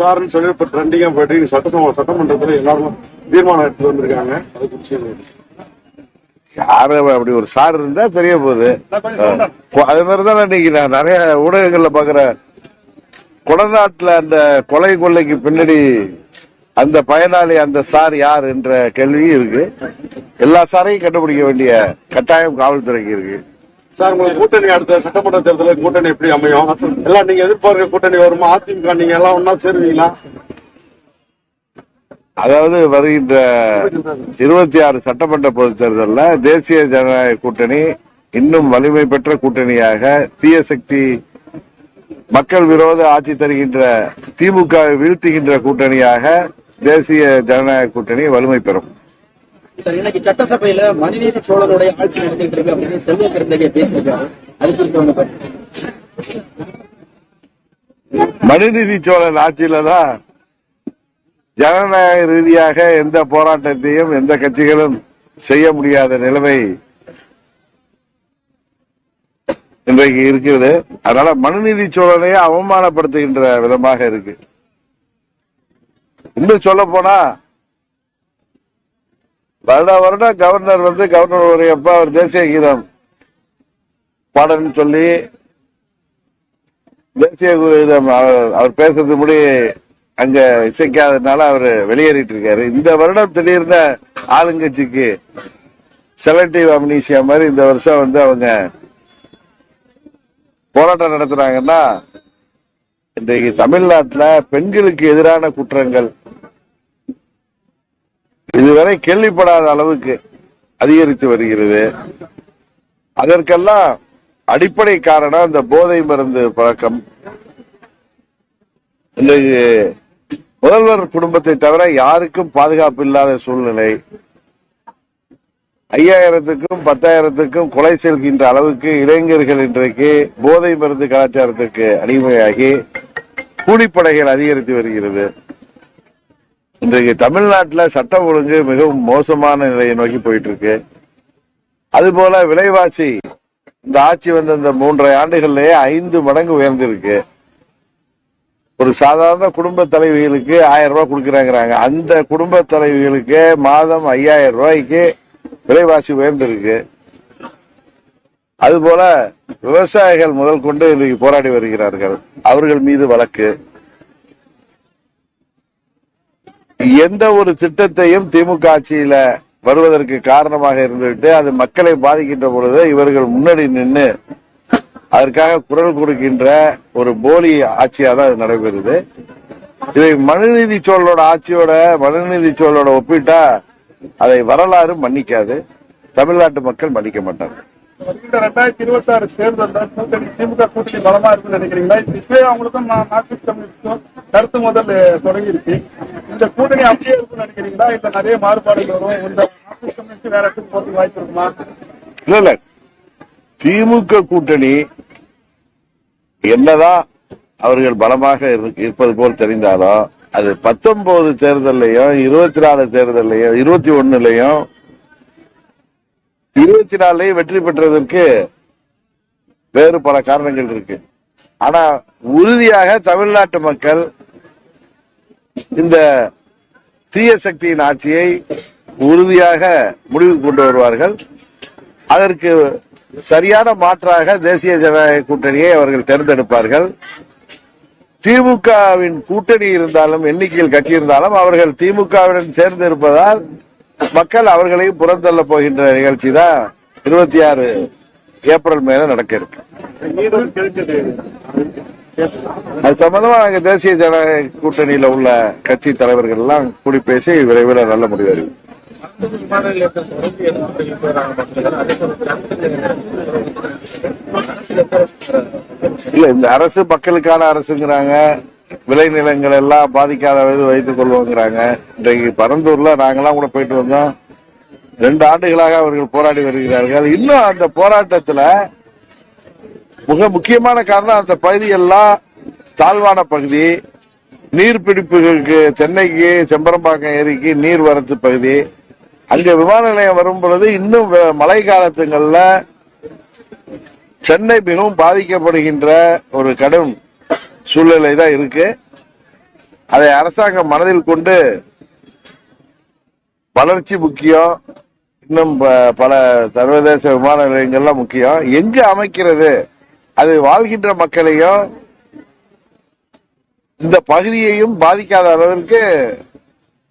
சார்னு சொல்லி இப்ப ட்ரெண்டிங்கா போயிட்டு சட்டசபை சட்டமன்றத்துல எல்லாரும் தீர்மானம் எடுத்து வந்திருக்காங்க. அதை குறிச்சு யாரு அப்படி ஒரு சார் இருந்தா தெரிய போகுது. அது மாதிரிதான் இன்னைக்கு நான் நிறைய ஊடகங்கள்ல பாக்குறேன். கொடநாட்டுல அந்த கொலை கொள்ளைக்கு பின்னாடி அந்த பயனாளி அந்த சார் யார் என்ற கேள்வி இருக்கு. எல்லா சாரையும் கண்டுபிடிக்க வேண்டிய கட்டாயம் காவல்துறைக்கு இருக்கு. சார் உங்களுக்கு கூட்டணி அடுத்த சட்டமன்ற தேர்தலில் கூட்டணி எப்படி அமையும்? எல்லாம் நீங்க எதிர்பார்க்கிற கூட்டணி வருமா? அதிமுக நீங்க எல்லாம் ஒன்னா சேருவீங்களா? அதாவது வருகின்ற இருபத்தி ஆறு சட்டமன்ற பொதுத் தேர்தலில் தேசிய ஜனநாயக கூட்டணி இன்னும் வலிமை பெற்ற கூட்டணியாக தீய சக்தி மக்கள் விரோத ஆட்சி தருகின்ற திமுக வீழ்த்துகின்ற கூட்டணியாக தேசிய ஜனநாயக கூட்டணி வலிமை பெறும். இன்னைக்கு சட்டசபையில மணிநீதி சோழனுடைய ஆட்சி நடந்துட்டு இருக்கு அப்படின்னு செல்வ கருந்தகை பேசியிருக்காரு. அது குறித்து ஒண்ணு மனுநீதி சோழன் ஆட்சியில தான் ஜனநாயக ரீதியாக எந்த போராட்டத்தையும் எந்த கட்சிகளும் செய்ய முடியாத நிலைமை இன்றைக்கு இருக்கிறது. அதனால மனுநீதி சோழனையே அவமானப்படுத்துகின்ற விதமாக இருக்கு. இன்னும் சொல்ல போனா வருட வருடம் கவர்னர் வந்து கவர்னர் உரையப்ப அவர் தேசிய கீதம் பாடன்னு சொல்லி தேசிய கீதம் அவர் பேசுறது முடி அங்க இசைக்காததுனால அவர் வெளியேறிட்டு இருக்காரு. இந்த வருடம் திடீர்னு ஆளுங்கட்சிக்கு செலக்டிவ் அம்னீசியா மாதிரி இந்த வருஷம் வந்து அவங்க போராட்டம் நடத்துறாங்கன்னா இன்றைக்கு தமிழ்நாட்டுல பெண்களுக்கு எதிரான குற்றங்கள் இதுவரை கேள்விப்படாத அளவுக்கு அதிகரித்து வருகிறது. அதற்கெல்லாம் அடிப்படை காரணம் இந்த போதை மருந்து பழக்கம். இன்றைக்கு முதல்வர் குடும்பத்தை தவிர யாருக்கும் பாதுகாப்பு இல்லாத சூழ்நிலை. ஐயாயிரத்துக்கும் பத்தாயிரத்துக்கும் கொலை செல்கின்ற அளவுக்கு இளைஞர்கள் இன்றைக்கு போதை மருந்து கலாச்சாரத்துக்கு அடிமையாகி கூலிப்படைகள் அதிகரித்து வருகிறது. இன்றைக்கு தமிழ்நாட்டில் சட்டம் ஒழுங்கு மிகவும் மோசமான நிலையை நோக்கி போயிட்டு இருக்கு அதுபோல விலைவாசி இந்த ஆட்சி வந்த இந்த மூன்றரை ஆண்டுகள்லயே ஐந்து மடங்கு உயர்ந்திருக்கு. ஒரு சாதாரண குடும்ப தலைவிகளுக்கு ஆயிரம் ரூபாய் கொடுக்குறாங்கிறாங்க. அந்த குடும்ப தலைவிகளுக்கு மாதம் ஐயாயிரம் ரூபாய்க்கு விலைவாசி உயர்ந்திருக்கு. அதுபோல விவசாயிகள் முதல் கொண்டு இன்றைக்கு போராடி வருகிறார்கள். அவர்கள் மீது வழக்கு. எந்த ஒரு திட்டத்தையும் திமுக ஆட்சியில வருவதற்கு காரணமாக இருந்துவிட்டு அது மக்களை பாதிக்கின்ற பொழுது இவர்கள் முன்னாடி நின்று அதற்காக குரல் கொடுக்கின்ற ஒரு போலி ஆட்சியா தான் அது நடைபெறுது. இதை மனுநீதி சோழனோட ஆட்சியோட மனுநீதி சோழனோட ஒப்பிட்டா அதை வரலாறு மன்னிக்காது. தமிழ்நாட்டு மக்கள் மன்னிக்க மாட்டாங்க வருகின்ற ரெண்டாயிரத்தி இருபத்தி ஆறு தேர்தலில் கூட்டணி திமுக கூட்டணி பலமா இருக்குன்னு நினைக்கிறீங்களா? இப்பவே அவங்களுக்கும் மார்க்சிஸ்ட் கம்யூனிஸ்டும் கருத்து முதல் தொடங்கி இருக்கு இந்த கூட்டணி அப்படியே இருக்குன்னு நினைக்கிறீங்களா? இல்ல நிறைய மாறுபாடுகள் வரும்? இந்த மார்க்சிஸ்ட் கம்யூனிஸ்ட் வேற இடத்துக்கு போறதுக்கு வாய்ப்பு இருக்குமா? இல்ல இல்ல. திமுக கூட்டணி என்னதான் அவர்கள் பலமாக இருப்பது போல் தெரிந்தாலும் அது பத்தொன்பது தேர்தலையும் இருபத்தி நாலு தேர்தலையும் இருபத்தி ஒண்ணுலயும் இருபத்தி நாலுலயும் வெற்றி பெற்றதற்கு வேறு பல காரணங்கள் இருக்கு. ஆனா உறுதியாக தமிழ்நாட்டு மக்கள் இந்த தீய சக்தியின் ஆட்சியை உறுதியாக முடிவுக்கு கொண்டு வருவார்கள். அதற்கு சரியான மாற்றாக தேசிய ஜனநாயக கூட்டணியை அவர்கள் தேர்ந்தெடுப்பார்கள். திமுகவின் கூட்டணி இருந்தாலும் எண்ணிக்கையில் கட்சி இருந்தாலும் அவர்கள் திமுகவுடன் சேர்ந்து இருப்பதால் மக்கள் அவர்களையும் புறந்தள்ள போகின்ற நிகழ்ச்சி தான் இருபத்தி ஆறு ஏப்ரல் மேல நடக்க இருக்கு. அது சம்பந்தமா நாங்க தேசிய ஜனநாயக கூட்டணியில உள்ள கட்சி தலைவர்கள் எல்லாம் கூடி பேசி விரைவில் நல்ல முடிவு இல்ல இந்த அரசு மக்களுக்கான அரசுங்கிறாங்க. விளைநிலங்கள் எல்லாம் பாதிக்காத வித வைத்துக் கொள்வோங்கிறாங்க. இன்றைக்கு பரந்தூர்ல நாங்கெல்லாம் கூட போயிட்டு வந்தோம். ரெண்டு ஆண்டுகளாக அவர்கள் போராடி வருகிறார்கள். இன்னும் அந்த போராட்டத்துல மிக முக்கியமான காரணம் அந்த பகுதியெல்லாம் தாழ்வான பகுதி நீர்பிடிப்புகளுக்கு சென்னைக்கு செம்பரம்பாக்கம் ஏரிக்கு நீர் வரத்து பகுதி. அங்க விமான நிலையம் வரும் பொழுது இன்னும் மழை காலத்துங்கள்ல சென்னை மிகவும் பாதிக்கப்படுகின்ற ஒரு கடும் சூழ்நிலை தான் இருக்கு. அதை அரசாங்கம் மனதில் கொண்டு வளர்ச்சி முக்கியம். இன்னும் ப- பல சர்வதேச விமான நிலையங்கள்லாம் முக்கியம். எங்கு அமைக்கிறது? அது வாழ்கின்ற மக்களையும் இந்த பகுதியையும் பாதிக்காத அளவிற்கு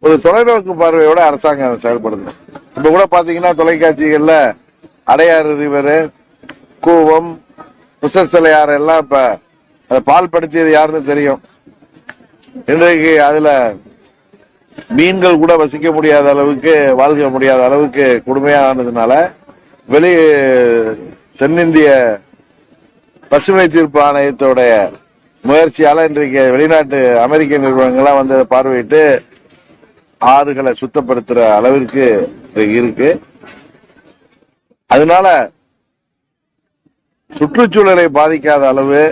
ஒரு தொலைநோக்கு பார்வையோட அரசாங்கம் செயல்படுது இப்ப கூட பாத்தீங்கன்னா தொலைக்காட்சிகள்ல அடையாறு ரிவர் கூவம் புசஸ்தலையாறு எல்லாம் இப்ப அதை பால் படுத்தியது யாருன்னு தெரியும். இன்றைக்கு அதுல மீன்கள் கூட வசிக்க முடியாத அளவுக்கு வாழ்க்க முடியாத அளவுக்கு கொடுமையானதுனால வெளி தென்னிந்திய பசுமை தீர்ப்பு ஆணையத்தோடைய முயற்சியால இன்றைக்கு வெளிநாட்டு அமெரிக்க நிறுவனங்கள்லாம் வந்து அதை பார்வையிட்டு ஆறுகளை சுத்தப்படுத்துற அளவிற்கு இருக்கு. அதனால சுற்றுச்சூழலை பாதிக்காத அளவு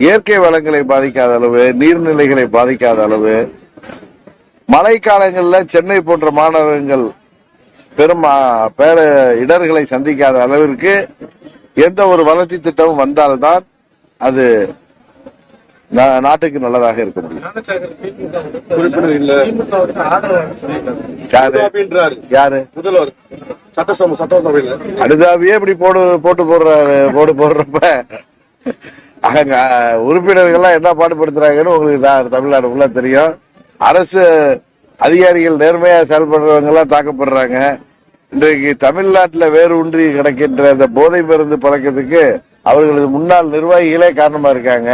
இயற்கை வளங்களை பாதிக்காத அளவு நீர்நிலைகளை பாதிக்காத அளவு மழைக்காலங்களில் சென்னை போன்ற மாநகரங்கள் பெரும் பேர இடர்களை சந்திக்காத அளவிற்கு எந்த ஒரு வளர்ச்சி திட்டமும் வந்தால்தான் அது நாட்டுக்கு நல்லதாக இருக்க முடியும். யாரு? முதல்வர். சட்டசபை சட்டசபையில இப்படி போடு போட்டு போடுறாரு போட்டு போடுறப்ப அங்க உறுப்பினர்கள்லாம் என்ன பாடுபடுத்துறாங்கன்னு உங்களுக்கு தான் தமிழ்நாடு ஃபுல்லா தெரியும். அரசு அதிகாரிகள் நேர்மையா செயல்படுறவங்க எல்லாம் தாக்கப்படுறாங்க. இன்றைக்கு தமிழ்நாட்டில் வேறு ஒன்றி கிடக்கின்ற இந்த போதை மருந்து பழக்கத்துக்கு அவர்களது முன்னாள் நிர்வாகிகளே காரணமா இருக்காங்க.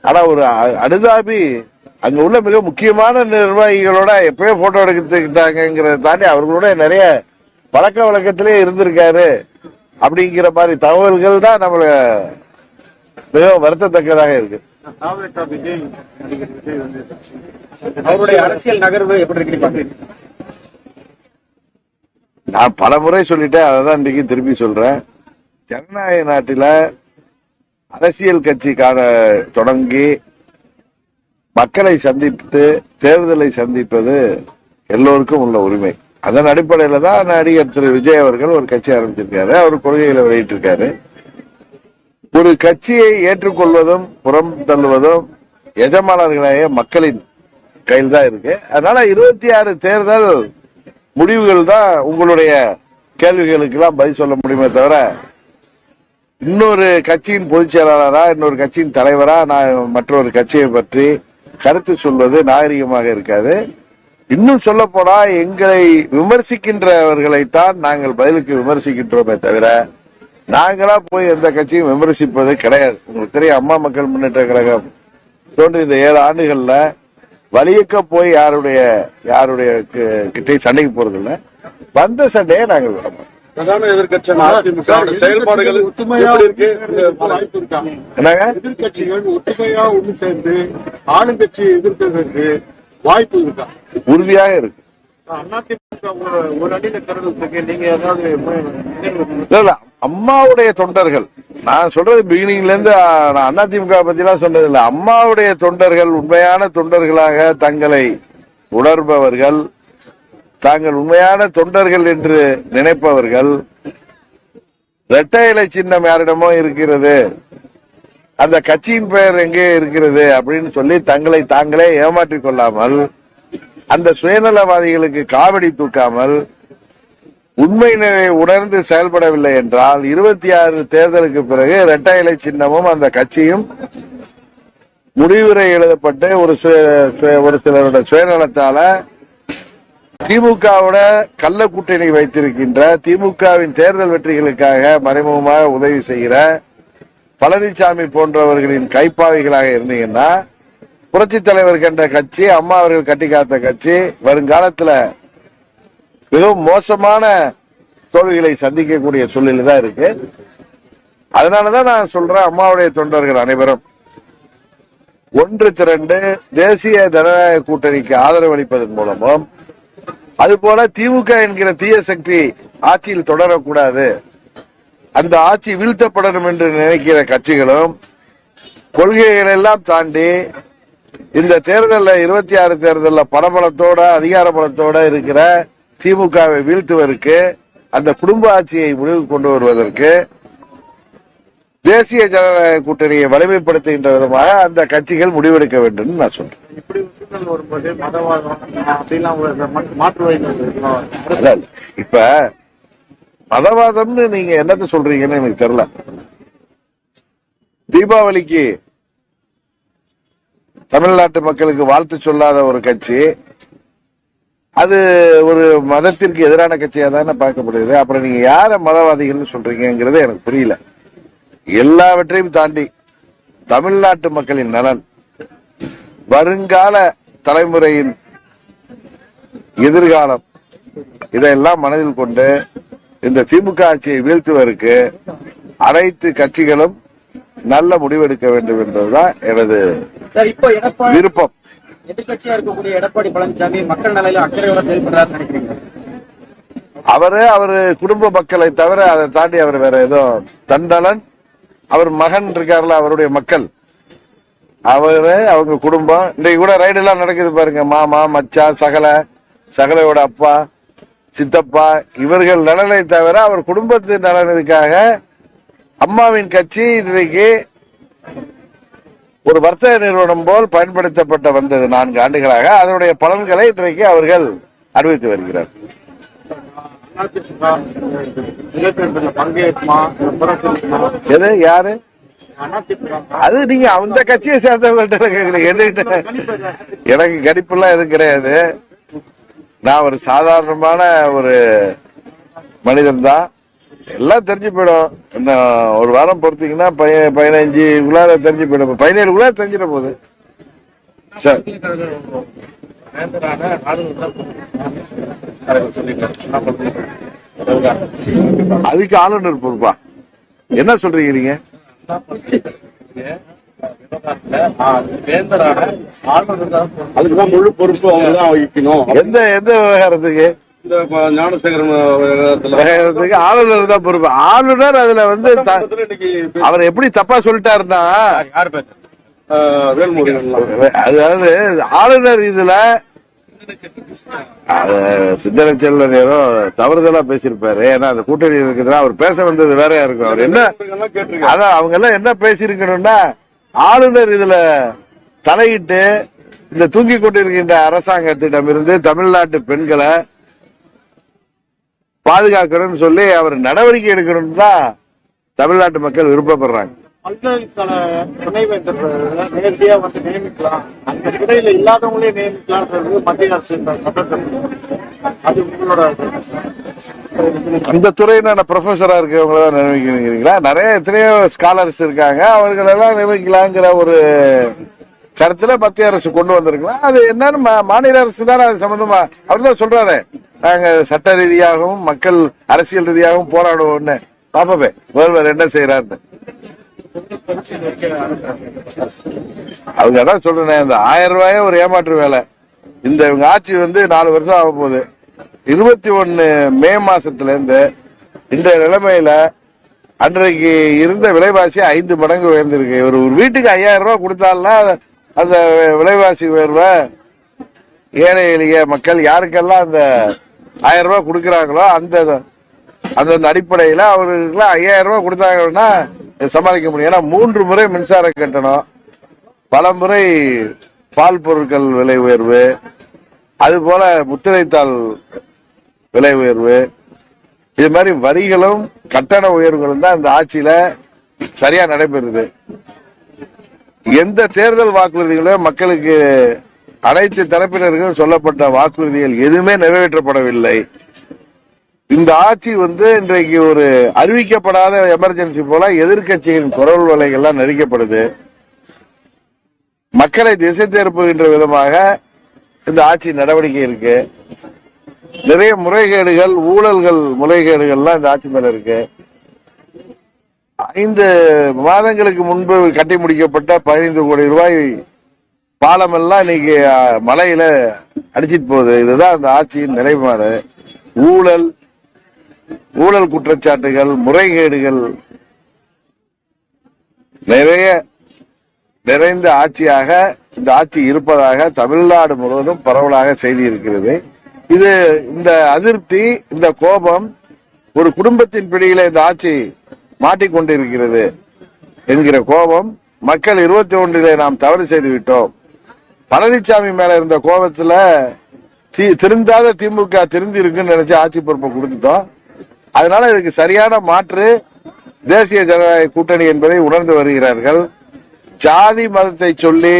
ஆனா ஒரு அ- அனுதாபி அங்க உள்ள மிக முக்கியமான நிர்வாகிகளோட எப்பயோ போட்டோ எடுத்துக்கிட்டாங்கிறத தாண்டி அவர்களோட நிறைய பழக்க வழக்கத்திலே இருந்திருக்காரு. அப்படிங்கிற மாதிரி தகவல்கள் தான் நம்மள மிகவும் வருத்தத்தக்கதாக இருக்கு. அவருடைய அரசியல் நகர்வு எப்படி இருக்கு நான் பல முறை சொல்லிட்டேன் அதை தான் இன்றைக்கு திருப்பி சொல்றேன். ஜனநாயக நாட்டில அரசியல் கட்சி காண தொடங்கி மக்களை சந்தித்து தேர்தலை சந்திப்பது எல்லோருக்கும் உள்ள உரிமை. அதன் அடிப்படையில தான் நடிகர் திரு விஜய் அவர்கள் ஒரு கட்சி ஆரம்பிச்சிருக்காரு அவர் கொள்கைகளை வெளியிட்டிருக்காரு. ஒரு கட்சியை ஏற்றுக்கொள்வதும் புறம் தள்ளுவதும் எஜமானர்களாக மக்களின் கையில் தான் இருக்கு. அதனால இருபத்தி ஆறு தேர்தல் முடிவுகள் தான் உங்களுடைய கேள்விகளுக்கு எல்லாம் பதில் சொல்ல முடியுமே தவிர இன்னொரு கட்சியின் பொதுச் செயலாளரா இன்னொரு கட்சியின் தலைவரா நான் மற்றொரு கட்சியை பற்றி கருத்து சொல்வது நாகரிகமாக இருக்காது. இன்னும் சொல்ல போனா எங்களை விமர்சிக்கின்றவர்களைத்தான் நாங்கள் பதிலுக்கு விமர்சிக்கின்றோமே தவிர நாங்களா போய் எந்த கட்சியும் விமர்சிப்பது கிடையாது. உங்களுக்கு தெரியும் அம்மா மக்கள் முன்னேற்ற கழகம் தோன்றி இந்த ஏழு ஆண்டுகள்ல வலியக்க போய் யாருடைய யாருடைய கி- கிட்டயும் சண்டைக்கு போறது இல்ல வந்த சண்டையை நாங்கள் விட மாட்டோம். பிரதான எதிர்கட்சியான அதிமுக செயல்பாடுகள் எப்படி இருக்கு? வாய்ப்பு எதிர்கட்சிகள் ஒற்றுமையா ஒண்ணு சேர்ந்து ஆளுங்கட்சியை எதிர்க்கிறதுக்கு வாய்ப்பு இருக்கா? உறுதியாக இருக்கு. அம்மாவுடைய தொண்டர்கள். நான் சொல்றது பிகினிங்ல இருந்து அண்ணா நான் அதிமுக பத்தி எல்லாம் சொன்னது இல்ல. அம்மாவுடைய தொண்டர்கள் உண்மையான தொண்டர்களாக தங்களை உணர்பவர்கள் தாங்கள் உண்மையான தொண்டர்கள் என்று நினைப்பவர்கள் இரட்டை இலை சின்னம் யாரிடமோ இருக்கிறது அந்த கட்சியின் பெயர் எங்கே இருக்கிறது அப்படின்னு சொல்லி தங்களை தாங்களே ஏமாற்றிக் கொள்ளாமல் அந்த சுயநலவாதிகளுக்கு காவடி தூக்காமல் உண்மை உணர்ந்து செயல்படவில்லை என்றால் இருபத்தி ஆறு தேர்தலுக்கு பிறகு இரட்டை இலை சின்னமும் அந்த கட்சியும் முடிவுரை எழுதப்பட்டு ஒரு ஒரு சிலருடைய சுயநலத்தால திமுகவோட கள்ள கூட்டணி வைத்திருக்கின்ற திமுகவின் தேர்தல் வெற்றிகளுக்காக மறைமுகமாக உதவி செய்கிற பழனிசாமி போன்றவர்களின் கைப்பாவைகளாக இருந்தீங்கன்னா புரட்சி தலைவர் கண்ட கட்சி அம்மா அவர்கள் கட்டி காத்த கட்சி வருங்காலத்துல மிகவும் மோசமான தோல்விகளை சந்திக்கக்கூடிய சூழ்நிலை தான் இருக்கு. அதனாலதான் நான் சொல்றேன் அம்மாவுடைய தொண்டர்கள் அனைவரும் ஒன்று திரண்டு தேசிய ஜனநாயக கூட்டணிக்கு ஆதரவு அளிப்பதன் மூலமும் அதுபோல திமுக என்கிற தீய சக்தி ஆட்சியில் தொடரக்கூடாது. அந்த ஆட்சி வீழ்த்தப்படணும் என்று நினைக்கிற கட்சிகளும் கொள்கைகள் எல்லாம் தாண்டி இந்த தேர்தலில் இருபத்தி ஆறு தேர்தலில் பணபலத்தோட அதிகார பலத்தோட இருக்கிற திமுகவை வீழ்த்துவதற்கு அந்த குடும்ப ஆட்சியை முடிவு கொண்டு வருவதற்கு தேசிய ஜனநாயக கூட்டணியை வலிமைப்படுத்துகின்ற விதமாக அந்த கட்சிகள் முடிவெடுக்க வேண்டும் நான் சொல்றேன். இப்ப மதவாதம்னு நீங்க என்னத்த சொல்றீங்கன்னு எனக்கு தெரியல. தீபாவளிக்கு தமிழ்நாட்டு மக்களுக்கு வாழ்த்து சொல்லாத ஒரு கட்சி. அது ஒரு மதத்திற்கு எதிரான கட்சியா தானே பார்க்கப்படுது அப்புறம் நீங்க யார மதவாதிகள்னு சொல்றீங்கிறது எனக்கு புரியல. எல்லாவற்றையும் தாண்டி தமிழ்நாட்டு மக்களின் நலன். வருங்கால தலைமுறையின் எதிர்காலம். இதையெல்லாம் மனதில் கொண்டு இந்த திமுக ஆட்சியை வீழ்த்துவதற்கு அனைத்து கட்சிகளும் நல்ல முடிவெடுக்க வேண்டும் என்பதுதான் எனது விருப்பம். எதிர்கட்சியா இருக்கக்கூடிய எடப்பாடி பழனிசாமி மக்கள் நலையில அக்கறையோட செயல்படுறாருன்னு நினைக்கிறீங்க அவரு அவரு குடும்ப மக்களை தவிர அதை தாண்டி அவர் வேற ஏதோ தண்டலன். அவர் மகன் இருக்காருல அவருடைய மக்கள். அவரு அவங்க குடும்பம். இன்றைக்கு கூட ரைடு எல்லாம் நடக்குது பாருங்க. மாமா மச்சான் சகல சகலையோட அப்பா சித்தப்பா இவர்கள் நலனை தவிர அவர் குடும்பத்து நலனுக்காக அம்மாவின் கட்சி இன்றைக்கு ஒரு வர்த்தக நிறுவனம் போல் பயன்படுத்தப்பட்ட வந்தது நான்கு ஆண்டுகளாக. அதனுடைய பலன்களை இன்றைக்கு அவர்கள் அறிவித்து வருகிறார். எது? யாரு? அது நீங்க அந்த கட்சியை சேர்ந்தவங்கள்ட்ட கேக்குறீங்க. என்கிட்ட எனக்கு கணிப்புலாம் எதுவும் கிடையாது. நான் ஒரு சாதாரணமான ஒரு மனிதன் தான். எல்லாம் தெரிஞ்சு போயிடும். இன்னும் ஒரு வாரம் பொறுத்தீங்கன்னா பய- பதினஞ்சுக்குள்ளார தெரிஞ்சு போயிடும். பதினேழுக்குள்ளார தெரிஞ்சிட போகுது. சரி. அதுக்கு ஆளுநர் பொறுப்பா? என்ன சொல்றீங்க நீங்க? அதுக்குதான் முழு பொறுப்பு அவங்க தான் வகிக்கணும். எந்த எந்த விவகாரத்துக்கு? இந்த ஆளுநர் தான் பொறுப்பு. ஆளுநர் அதுல வந்து அவர் எப்படி தப்பா சொல்லிட்டாருன்னா அதாவது ஆளுநர் இதுல அது சிந்தனை செல்வன் ஏதோ தவறுதலா பேசியிருப்பாரு. ஏன்னா அந்த கூட்டணி இருக்குதுன்னா அவர் பேச வந்தது வேறையா இருக்கும். அவர் என்ன அதான் அவங்க எல்லாம் என்ன பேசியிருக்கணும்னா ஆளுநர் இதுல தலையிட்டு இந்த தூங்கி கொண்டிருக்கின்ற அரசாங்கத்திடமிருந்து தமிழ்நாட்டு பெண்களை பாதுகாக்கணும்னு சொல்லி அவர் நடவடிக்கை எடுக்கணும்னு தான் தமிழ்நாட்டு மக்கள் விருப்பப்படுறாங்க. நேரடியா வந்து நியமிக்கலாம். அந்த துறையில இல்லாதவங்களே மத்திய அரசு உங்களோட அந்த துறையின ப்ரொஃபஸரா இருக்கவங்கள தான் நியமிக்கிறீங்களா? நிறைய எத்தனையோ ஸ்காலர்ஸ் இருக்காங்க. அவர்களெல்லாம் நியமிக்கலாங்கிற ஒரு கருத்துல மத்திய அரசு கொண்டு வந்திருக்கலாம். அது என்னன்னு மா- மாநில அரசு தானே அது சம்பந்தமா. அவர் தான் சொல்றாரு. நாங்க சட்ட ரீதியாகவும் மக்கள் அரசியல் ரீதியாகவும் போராடுவோம்னு. பாப்பவே முதல்வர் என்ன செய்யறாருன்னு அவங்க அதான் சொல்றேன் இந்த ஆயிரம் ரூபாயே ஒரு ஏமாற்று வேலை. இந்த இவங்க ஆட்சி வந்து நாலு வருஷம் ஆக போகுது. இருபத்தி ஒன்னு மே மாசத்துல இருந்து இன்றைய நிலைமையில அன்றைக்கு இருந்த விலைவாசி ஐந்து மடங்கு உயர்ந்திருக்கு. ஒரு ஒரு வீட்டுக்கு ஐயாயிரம் ரூபாய் கொடுத்தாலும் அந்த விலைவாசி உயர்வை ஏழை எளிய மக்கள் யாருக்கெல்லாம் அந்த ஆயிரம் ரூபாய் கொடுக்குறாங்களோ அந்த அந்தந்த அடிப்படையில அவர்களுக்குலாம் ஐயாயிரம் ரூபாய் கொடுத்தாங்கன்னா சமாளிக்க முடியும். ஏன்னா மூன்று முறை மின்சார கட்டணம் பல முறை பால் பொருட்கள் விலை உயர்வு அது போல முத்திரைத்தாள் விலை உயர்வு. இது மாதிரி வரிகளும் கட்டண உயர்வுகளும் தான் இந்த ஆட்சியில சரியா நடைபெறுது. எந்த தேர்தல் வாக்குறுதிகளும் மக்களுக்கு அனைத்து தரப்பினருக்கும் சொல்லப்பட்ட வாக்குறுதிகள் எதுவுமே நிறைவேற்றப்படவில்லை. இந்த ஆட்சி வந்து இன்றைக்கு ஒரு அறிவிக்கப்படாத எமர்ஜென்சி போல எதிர்க்கட்சியின் குரல் வலைகள்லாம் நெறிக்கப்படுது மக்களை திசை திருப்புகின்ற விதமாக இந்த ஆட்சி நடவடிக்கை இருக்கு. நிறைய முறைகேடுகள் ஊழல்கள் முறைகேடுகள்லாம் இந்த ஆட்சி மேல இருக்கு. ஐந்து மாதங்களுக்கு முன்பு கட்டி முடிக்கப்பட்ட பதினைந்து கோடி ரூபாய் பாலம் எல்லாம் இன்னைக்கு மலையில அடிச்சிட்டு போகுது. இதுதான் அந்த ஆட்சியின் நிலைப்பாடு. ஊழல் ஊழல் குற்றச்சாட்டுகள் முறைகேடுகள் நிறைய நிறைந்த ஆட்சியாக இந்த ஆட்சி இருப்பதாக தமிழ்நாடு முழுவதும் பரவலாக செய்தி இருக்கிறது. இது இந்த அதிருப்தி இந்த கோபம் ஒரு குடும்பத்தின் பிடியில இந்த ஆட்சி மாட்டிக்கொண்டிருக்கிறது என்கிற கோபம் மக்கள் இருபத்தி ஒன்றிலே நாம் தவறு செய்து விட்டோம் பழனிசாமி மேல இருந்த கோபத்துல திருந்தாத திமுக திருந்தி இருக்குன்னு நினைச்சு ஆட்சி பொறுப்பை கொடுத்துட்டோம். அதனால இதுக்கு சரியான மாற்று தேசிய ஜனநாயக கூட்டணி என்பதை உணர்ந்து வருகிறார்கள். ஜாதி மதத்தை சொல்லி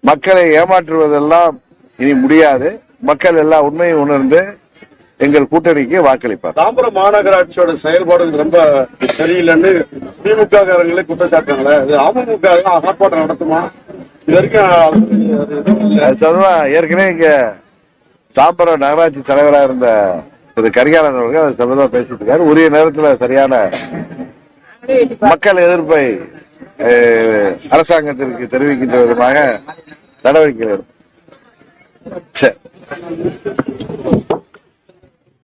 மக்களை ஏமாற்றுவதெல்லாம் இனி முடியாது. மக்கள் எல்லா உண்மையும் உணர்ந்து எங்கள் கூட்டணிக்கு வாக்களிப்பார். தாம்பரம் மாநகராட்சியோட செயல்பாடு ரொம்ப சரியில்லைன்னு திமுக காரங்களே குற்றச்சாட்டுறாங்களே. இது அமமுக ஆர்ப்பாட்டம் நடத்துமா? இது வரைக்கும் சொல்லுவா ஏற்கனவே இங்க தாம்பரம் நகராட்சி தலைவராக இருந்த திரு கரிகாலன் அவர்கள் அது சம்பந்தமா பேசிட்டு இருக்காரு உரிய நேரத்துல சரியான மக்கள் எதிர்ப்பை அரசாங்கத்திற்கு தெரிவிக்கின்ற விதமாக நடவடிக்கை எடுக்கும்.